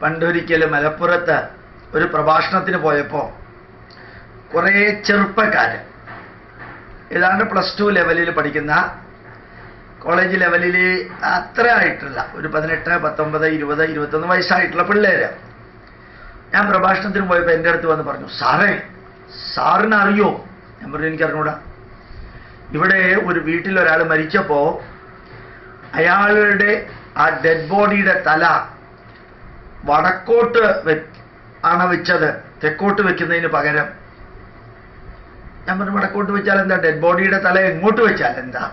പണ്ടൊരിക്കൽ മലപ്പുറത്ത് ഒരു പ്രഭാഷണത്തിന് പോയപ്പോൾ കുറേ ചെറുപ്പക്കാര് ഏതാണ്ട് പ്ലസ് ടു ലെവലിൽ പഠിക്കുന്ന കോളേജ് ലെവലിൽ അത്ര ആയിട്ടുള്ള ഒരു പതിനെട്ട് പത്തൊമ്പത് ഇരുപത് ഇരുപത്തൊന്ന് വയസ്സായിട്ടുള്ള പിള്ളേര്. ഞാൻ പ്രഭാഷണത്തിന് പോയപ്പോൾ എന്റെ അടുത്ത് വന്ന് പറഞ്ഞു സാറേ സാറിന് അറിയോ ഞാൻ പറഞ്ഞു എനിക്കറിഞ്ഞൂടാ. ഇവിടെ ഒരു വീട്ടിൽ ഒരാൾ മരിച്ചപ്പോൾ അയാളുടെ ആ ഡെഡ് ബോഡിയുടെ തല വടക്കോട്ട് ആണ് വെച്ചത്. തെക്കോട്ട് വെക്കുന്നതിന് പകരം. ഞാൻ പറഞ്ഞു വടക്കോട്ട് വെച്ചാൽ എന്താ? ഡെഡ് ബോഡിയുടെ തല എങ്ങോട്ട് വെച്ചാൽ എന്താ?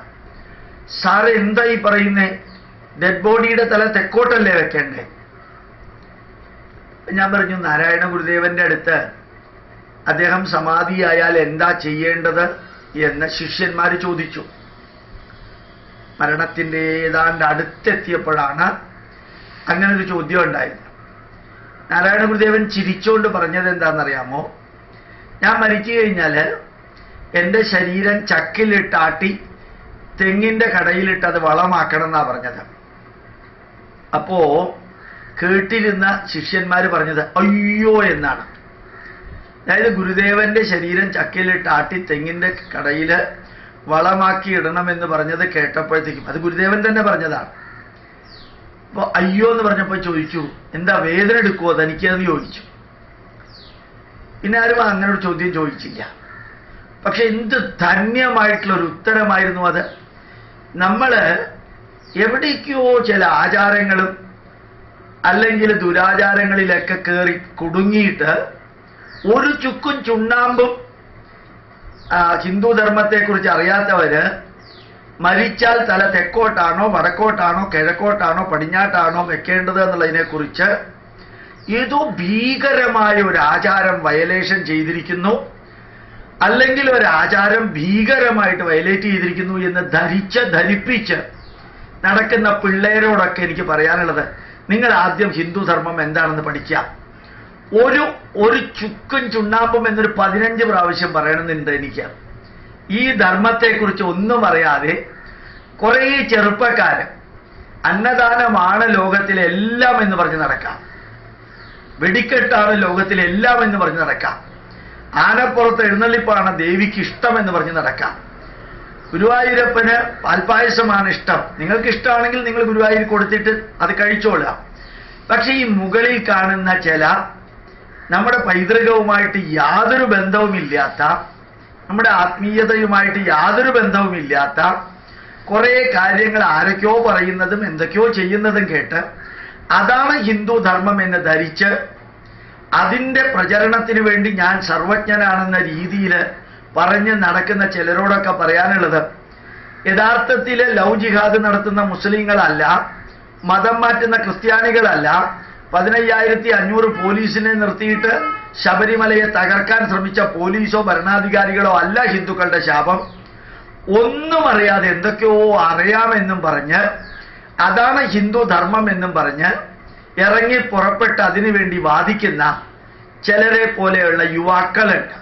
സാറ് എന്താ ഈ പറയുന്നേ? ഡെഡ് ബോഡിയുടെ തല തെക്കോട്ടല്ലേ വെക്കണ്ടേ? ഞാൻ പറഞ്ഞു നാരായണ ഗുരുദേവന്റെ അടുത്ത് അദ്ദേഹം സമാധിയായാൽ എന്താ ചെയ്യേണ്ടത് എന്ന് ശിഷ്യന്മാർ ചോദിച്ചു. മരണത്തിന്റെ ഏതാണ്ട് അടുത്തെത്തിയപ്പോഴാണ് അങ്ങനെ ഒരു ചോദ്യം ഉണ്ടായത്. നാരായണ ഗുരുദേവൻ ചിരിച്ചുകൊണ്ട് പറഞ്ഞത് എന്താണെന്നറിയാമോ? ഞാൻ മരിച്ചു കഴിഞ്ഞാൽ എന്റെ ശരീരം ചക്കിലിട്ടാട്ടി തെങ്ങിന്റെ കടയിലിട്ട് അത് വളമാക്കണം എന്നാ പറഞ്ഞത്. അപ്പോ കേട്ടിരുന്ന ശിഷ്യന്മാർ പറഞ്ഞത് അയ്യോ എന്നാണ്. അതായത് ഗുരുദേവന്റെ ശരീരം ചക്കിലിട്ടാട്ടി തെങ്ങിന്റെ കടയിൽ വളമാക്കി എന്ന് പറഞ്ഞത് കേട്ടപ്പോഴത്തേക്കും അത് ഗുരുദേവൻ തന്നെ പറഞ്ഞതാണ് അപ്പോൾ അയ്യോ എന്ന് പറഞ്ഞപ്പോൾ ചോദിച്ചു എന്താ വേദന എടുക്കുമോ തനിക്കെന്ന് ചോദിച്ചു. പിന്നെ ആരും അങ്ങനെ ഒരു ചോദ്യം ചോദിച്ചില്ല. പക്ഷെ എന്ത് ധന്യമായിട്ടുള്ള ഒരു ഉത്തരമായിരുന്നു അത്. നമ്മൾ എവിടേക്കോ ചില ആചാരങ്ങളും അല്ലെങ്കിൽ ദുരാചാരങ്ങളിലൊക്കെ കയറി കുടുങ്ങിയിട്ട് ഒരു ചുക്കും ചുണ്ണാമ്പും ഹിന്ദു ധർമ്മത്തെക്കുറിച്ച് അറിയാത്തവര് മരിച്ചാൽ തല തെക്കോട്ടാണോ വടക്കോട്ടാണോ കിഴക്കോട്ടാണോ പടിഞ്ഞാട്ടാണോ വെക്കേണ്ടത് എന്നുള്ളതിനെക്കുറിച്ച് ഏതോ ഭീകരമായ ഒരു ആചാരം വയലേഷൻ ചെയ്തിരിക്കുന്നു. അല്ലെങ്കിൽ ഒരു ആചാരം ഭീകരമായിട്ട് വയലേറ്റ് ചെയ്തിരിക്കുന്നു എന്ന് ധരിച്ച് ധരിപ്പിച്ച് നടക്കുന്ന പിള്ളേരോടൊക്കെ എനിക്ക് പറയാനുള്ളത് നിങ്ങൾ ആദ്യം ഹിന്ദു ധർമ്മം എന്താണെന്ന് പഠിക്കുക. ഒരു ഒരു ചുക്കും ചുണ്ണാമ്പും എന്നൊരു പതിനഞ്ച് പ്രാവശ്യം പറയണമെന്നുണ്ട് എനിക്ക് ഈ ധർമ്മത്തെക്കുറിച്ച് ഒന്നും അറിയാതെ കുറേ ചെറുപ്പക്കാര് അന്നദാനമാണ് ലോകത്തിലെ എല്ലാം എന്ന് പറഞ്ഞ് നടക്കാം. വെടിക്കെട്ടാണ് ലോകത്തിലെ എല്ലാം എന്ന് പറഞ്ഞ് നടക്കാം. ആനപ്പുറത്ത് എഴുന്നള്ളിപ്പാണ് ദേവിക്ക് ഇഷ്ടം എന്ന് പറഞ്ഞ് നടക്കാം. ഗുരുവായൂരപ്പന് പാൽപ്പായസമാണ് ഇഷ്ടം. നിങ്ങൾക്ക് ഇഷ്ടമാണെങ്കിൽ നിങ്ങൾ ഗുരുവായൂർ കൊടുത്തിട്ട് അത് കഴിച്ചോളാം പക്ഷെ ഈ മുകളിൽ കാണുന്ന ചില നമ്മുടെ പൈതൃകവുമായിട്ട് യാതൊരു ബന്ധവുമില്ലാത്ത നമ്മുടെ ആത്മീയതയുമായിട്ട് യാതൊരു ബന്ധവുമില്ലാത്ത കുറേ കാര്യങ്ങൾ ആരൊക്കെയോ പറയുന്നതും എന്തൊക്കെയോ ചെയ്യുന്നതും കേട്ട് അതാണ് ഹിന്ദു ധർമ്മം എന്ന് ധരിച്ച് അതിന്റെ പ്രചരണത്തിന് വേണ്ടി ഞാൻ സർവജ്ഞനാണെന്ന രീതിയിൽ പറഞ്ഞ് നടക്കുന്ന ചിലരോടൊക്കെ പറയാനുള്ളത് യഥാർത്ഥത്തിൽ ലവ് ജിഹാദ് നടത്തുന്ന മുസ്ലിങ്ങളല്ല മതം മാറ്റുന്ന ക്രിസ്ത്യാനികളല്ല പതിനയ്യായിരത്തി അഞ്ഞൂറ് പോലീസിനെ നിർത്തിയിട്ട് ശബരിമലയെ തകർക്കാൻ ശ്രമിച്ച പോലീസോ ഭരണാധികാരികളോ അല്ല ഹിന്ദുക്കളുടെ ശാപം. ഒന്നും അറിയാതെ എന്തൊക്കെയോ അറിയാമെന്നും പറഞ്ഞ് അതാണ് ഹിന്ദു ധർമ്മം എന്നും പറഞ്ഞ് ഇറങ്ങി പുറപ്പെട്ട് അതിനുവേണ്ടി വാദിക്കുന്ന ചിലരെ പോലെയുള്ള യുവാക്കളുണ്ട്.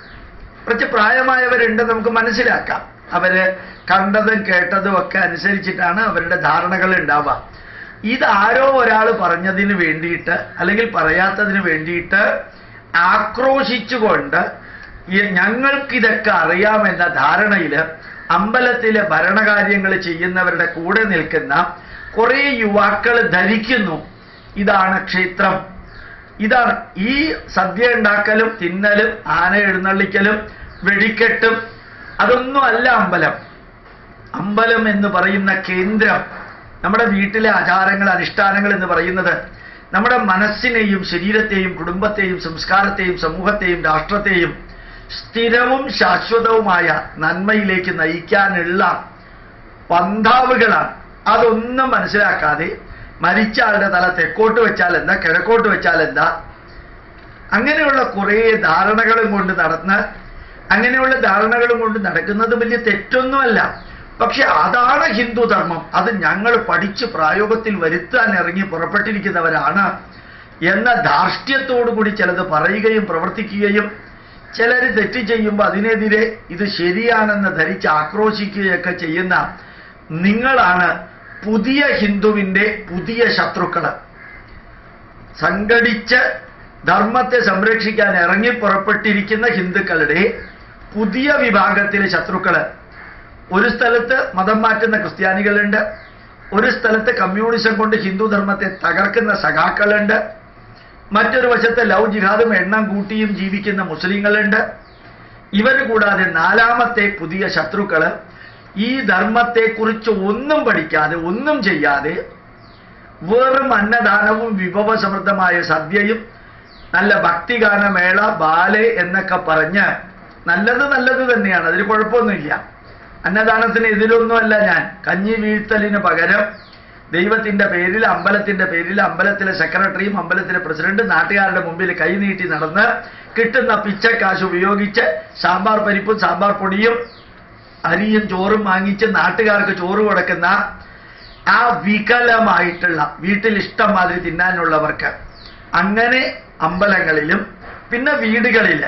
കുറച്ച് പ്രായമായവരുണ്ട് നമുക്ക് മനസ്സിലാക്കാം. അവർ കണ്ടതും കേട്ടതും ഒക്കെ അനുസരിച്ചിട്ടാണ് അവരുടെ ധാരണകൾ ഉണ്ടാവുക. ഇതാരോ ഒരാൾ പറഞ്ഞതിന് വേണ്ടിയിട്ട് അല്ലെങ്കിൽ പറയാത്തതിന് വേണ്ടിയിട്ട് ആക്രോശിച്ചുകൊണ്ട് ഞങ്ങൾക്കിതൊക്കെ അറിയാമെന്ന ധാരണയിൽ അമ്പലത്തിലെ ഭരണകാര്യങ്ങൾ ചെയ്യുന്നവരുടെ കൂടെ നിൽക്കുന്ന കുറേ യുവാക്കൾ ധരിക്കുന്നു. ഇതാണ് ക്ഷേത്രം. ഇതാണ് ഈ സദ്യ ഉണ്ടാക്കലും തിന്നലും ആന എഴുന്നള്ളിക്കലും വെടിക്കെട്ടും അതൊന്നും അല്ല അമ്പലം. അമ്പലം എന്ന് പറയുന്ന കേന്ദ്രം നമ്മുടെ വീട്ടിലെ ആചാരങ്ങൾ അനുഷ്ഠാനങ്ങൾ എന്ന് പറയുന്നത് നമ്മുടെ മനസ്സിനെയും ശരീരത്തെയും കുടുംബത്തെയും സംസ്കാരത്തെയും സമൂഹത്തെയും രാഷ്ട്രത്തെയും സ്ഥിരവും ശാശ്വതവുമായ നന്മയിലേക്ക് നയിക്കാനുള്ള പന്താവുകളാണ്. അതൊന്നും മനസ്സിലാക്കാതെ മരിച്ച ആളുടെ തല തെക്കോട്ട് വെച്ചാൽ എന്താ കിഴക്കോട്ട് വെച്ചാൽ എന്താ? അങ്ങനെയുള്ള കുറേ ധാരണകളും കൊണ്ട് നടന്ന് അങ്ങനെയുള്ള ധാരണകളും കൊണ്ട് നടക്കുന്നത് വലിയ തെറ്റൊന്നുമല്ല. പക്ഷെ അതാണ് ഹിന്ദുധർമ്മം അത് ഞങ്ങൾ പഠിച്ച് പ്രായോഗത്തിൽ വരുത്താൻ ഇറങ്ങി പുറപ്പെട്ടിരിക്കുന്നവരാണ് എന്ന ധാർഷ്ട്യത്തോടു കൂടി ചിലത് പറയുകയും പ്രവർത്തിക്കുകയും ചിലർ തെറ്റ് ചെയ്യുമ്പോൾ അതിനെതിരെ ഇത് ശരിയാണെന്ന് ധരിച്ച് ആക്രോശിക്കുകയൊക്കെ ചെയ്യുന്ന നിങ്ങളാണ് പുതിയ ഹിന്ദുവിന്റെ പുതിയ ശത്രുക്കൾ സംഘടിച്ച് ധർമ്മത്തെ സംരക്ഷിക്കാൻ ഇറങ്ങി പുറപ്പെട്ടിരിക്കുന്ന ഹിന്ദുക്കളുടെ പുതിയ വിഭാഗത്തിലെ ശത്രുക്കൾ ഒരു സ്ഥലത്ത് മതം മാറ്റുന്ന ക്രിസ്ത്യാനികളുണ്ട്. ഒരു സ്ഥലത്ത് കമ്മ്യൂണിസം കൊണ്ട് ഹിന്ദു ധർമ്മത്തെ തകർക്കുന്ന സഖാക്കളുണ്ട്. മറ്റൊരു വശത്ത് ലവ് ജിഹാദും എണ്ണം കൂട്ടിയും ജീവിക്കുന്ന മുസ്ലിങ്ങളുണ്ട്. ഇവർ കൂടാതെ നാലാമത്തെ പുതിയ ശത്രുക്കൾ ഈ ധർമ്മത്തെക്കുറിച്ച് ഒന്നും പഠിക്കാതെ ഒന്നും ചെയ്യാതെ വെറും അന്നദാനവും വിഭവസമൃദ്ധമായ സദ്യയും നല്ല ഭക്തിഗാനമേള ബാലെ എന്നൊക്കെ പറഞ്ഞ് നല്ലത് നല്ലത് തന്നെയാണ്. അതിന് കുഴപ്പമൊന്നുമില്ല. അന്നദാനത്തിന് എതിരൊന്നുമല്ല ഞാൻ. കഞ്ഞി വീഴ്ത്തലിന് പകരം ദൈവത്തിന്റെ പേരിൽ അമ്പലത്തിന്റെ പേരിൽ അമ്പലത്തിലെ സെക്രട്ടറിയും അമ്പലത്തിലെ പ്രസിഡന്റും നാട്ടുകാരുടെ മുമ്പിൽ കൈനീട്ടി നടന്ന് കിട്ടുന്ന പിച്ചക്കാശ് ഉപയോഗിച്ച് സാമ്പാർ പരിപ്പും സാമ്പാർ പൊടിയും അരിയും ചോറും വാങ്ങിച്ച് നാട്ടുകാർക്ക് ചോറ് കൊടുക്കുന്ന ആ വികലമായിട്ടുള്ള വീട്ടിൽ ഇഷ്ടം മാതിരി തിന്നാനുള്ളവർക്ക് അങ്ങനെ അമ്പലങ്ങളിലും പിന്നെ വീടുകളിൽ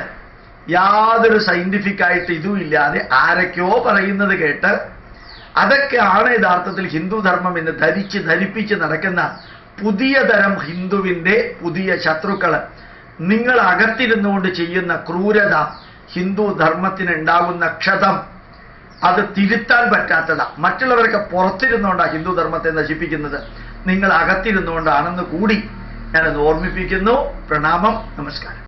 യാതൊരു സയന്റിഫിക് ആയിട്ട് ഇതും ഇല്ലാതെ ആരൊക്കെയോ പറയുന്നത് കേട്ട് അതൊക്കെയാണ് യഥാർത്ഥത്തിൽ ഹിന്ദു ധർമ്മം എന്ന് ധരിച്ച് ധരിപ്പിച്ച് നടക്കുന്ന പുതിയ തരം ഹിന്ദുവിന്റെ പുതിയ ശത്രുക്കൾ നിങ്ങൾ അകത്തിരുന്നുകൊണ്ട് ചെയ്യുന്ന ക്രൂരത ഹിന്ദു ധർമ്മത്തിന് ഉണ്ടാകുന്ന ക്ഷതം അത് തിരുത്താൻ പറ്റാത്തതാ. മറ്റുള്ളവരൊക്കെ പുറത്തിരുന്നുകൊണ്ടാണ് ഹിന്ദു ധർമ്മത്തെ നശിപ്പിക്കുന്നത്. നിങ്ങൾ അകത്തിരുന്നുകൊണ്ടാണെന്ന് കൂടി ഞാനത് ഓർമ്മിപ്പിക്കുന്നു. പ്രണാമം. നമസ്കാരം.